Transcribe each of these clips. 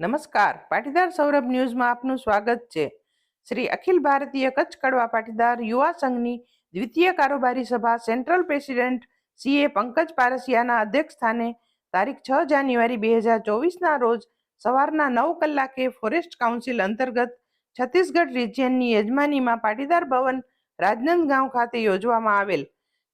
નમસ્કાર. પાટીદાર સૌરભ ન્યૂઝમાં આપનું સ્વાગત છે. શ્રી અખિલ ભારતીય કચ્છ કડવા પાટીદાર યુવા સંઘની દ્વિતીય કારોબારી સભા સેન્ટ્રલ પ્રેસિડેન્ટ સીએ પંકજ પારસિયાના અધ્યક્ષસ્થાને તારીખ છ જાન્યુઆરી બે હજાર ચોવીસના રોજ સવારના નવ કલાકે ફોરેસ્ટ કાઉન્સિલ અંતર્ગત છત્તીસગઢ રિજિયનની યજમાનીમાં પાટીદાર ભવન રાજનંદગાંવ ખાતે યોજવામાં આવેલ.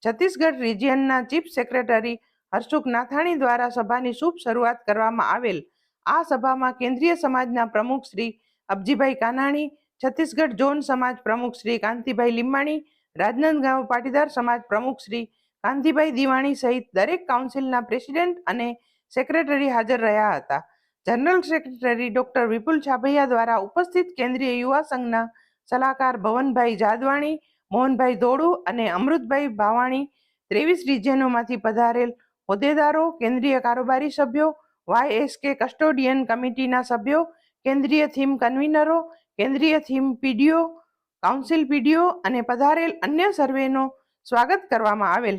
છત્તીસગઢ રિજિયનના ચીફ સેક્રેટરી હર્ષુક નાથાણી દ્વારા સભાની શુભ શરૂઆત કરવામાં આવેલ. આ સભામાં કેન્દ્રીય સમાજના પ્રમુખ શ્રી અબજીભાઈ કાનાણી, છત્તીસગઢ ઝોન સમાજ પ્રમુખ શ્રી કાંતિભાઈ લીંબાણી રાજનંદગાંવ પાટીદાર સમાજ પ્રમુખ શ્રી કાંતિભાઈ દિવાણી સહિત દરેક કાઉન્સિલના પ્રેસિડેન્ટ અને સેક્રેટરી હાજર રહ્યા હતા. General secretary doctor Vipul Chhabhaiya દ્વારા ઉપસ્થિત કેન્દ્રીય યુવા સંઘના સલાહકાર ભવનભાઈ જાદવાણી, મોહનભાઈ ધોળુ અને અમૃતભાઈ ભાવાણી ત્રેવીસ રિજિયનોમાંથી પધારેલ હોદ્દેદારો, કેન્દ્રીય કારોબારી સભ્યો વાયએસકે કસ્ટોડિયન કમિટીના સભ્યો, કેન્દ્રીય થીમ કન્વીનરો, કેન્દ્રીય થીમ પીડીઓ, કાઉન્સિલ પીડીઓ અને પધારેલ અન્ય સર્વેનો સ્વાગત કરવામાં આવેલ.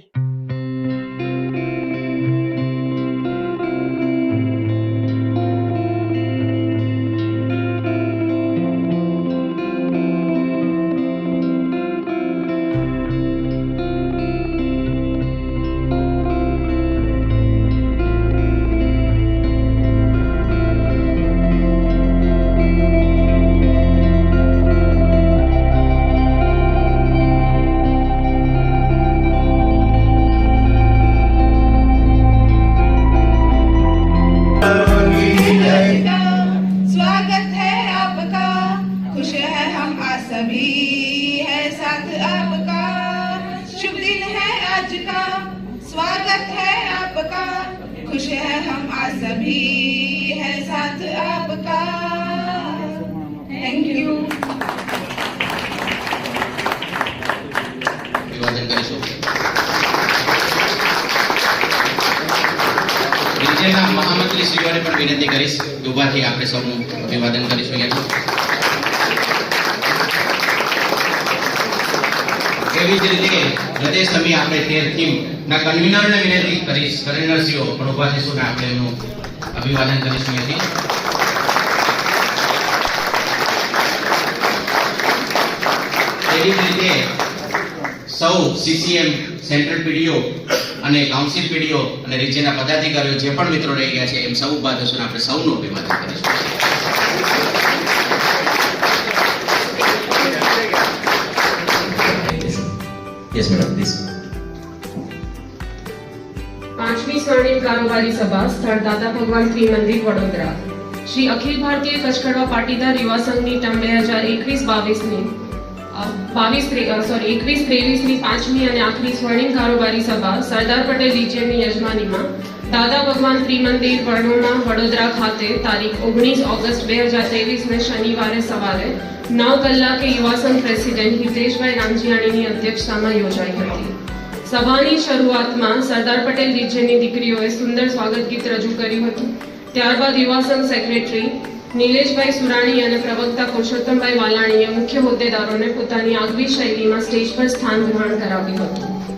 सभी है साथ आपका थैंक यू અભિવાદન કરીશું રિજિયનના મહામંત્રી શ્રીઓને પણ વિનંતી કરીશ કે ઊભાથી આપણે સૌનું અભિવાદન કરીશું અહીંયા એવી જ રીતે પ્રદેશ સમિતિ આપણે તેર થીમ ના કન્વીનરને વિનંતી કરીશ કન્વીનરશ્રીઓ પણ ઊભા થઈશું ને આપણે એમનું અભિવાદન કરીશ અહીંયાથી એવી જ રીતે સૌ સીસીએમ સેન્ટ્રલ પીડીઓ અને કાઉન્સિલ પીડીઓ અને રીજ્યના પદાધિકારીઓ જે પણ મિત્રો રહી ગયા છે એમ સૌ ઊભા આપણે સૌનું અભિવાદન કરીશું. પાંચમી સ્વર્ણિમ કારોબારી સભા સ્થળ દાદા ભગવાન ત્રિમંદિર વડોદરા. શ્રી અખિલ ભારતીય કચ્છકડવા પાટીદાર યુવા સંઘની ટર્મ બે હજાર એકવીસ બાવીસની બાવીસ સોરી એકવીસ ત્રેવીસની પાંચમી અને આખરી સ્વર્ણિમ કારોબારી સભા સરદાર પટેલ રિજિયનની યજમાનીમાં દાદા ભગવાન ત્રિમંદિર વડોદરા વડોદરા ખાતે તારીખ ઓગણીસ ઓગસ્ટ બે હજાર ત્રેવીસને શનિવારે સવારે નવ કલાકે યુવા સંઘ પ્રેસિડેન્ટ હિતેશભાઈ રામજીયાણીની અધ્યક્ષતામાં યોજાઈ હતી. સભાની શરૂઆતમાં સરદાર પટેલ રિજિયનની દીકરીઓએ સુંદર સ્વાગત ગીત રજૂ કર્યું હતું. ત્યારબાદ યુવાસંઘ સેક્રેટરી નિલેશભાઈ સુરાણી અને પ્રવક્તા પુરુષોત્તમભાઈ વાલાણીએ મુખ્ય હોદ્દેદારોને પોતાની આગવી શૈલીમાં સ્ટેજ પર સ્થાન ગ્રહણ કરાવ્યું હતું.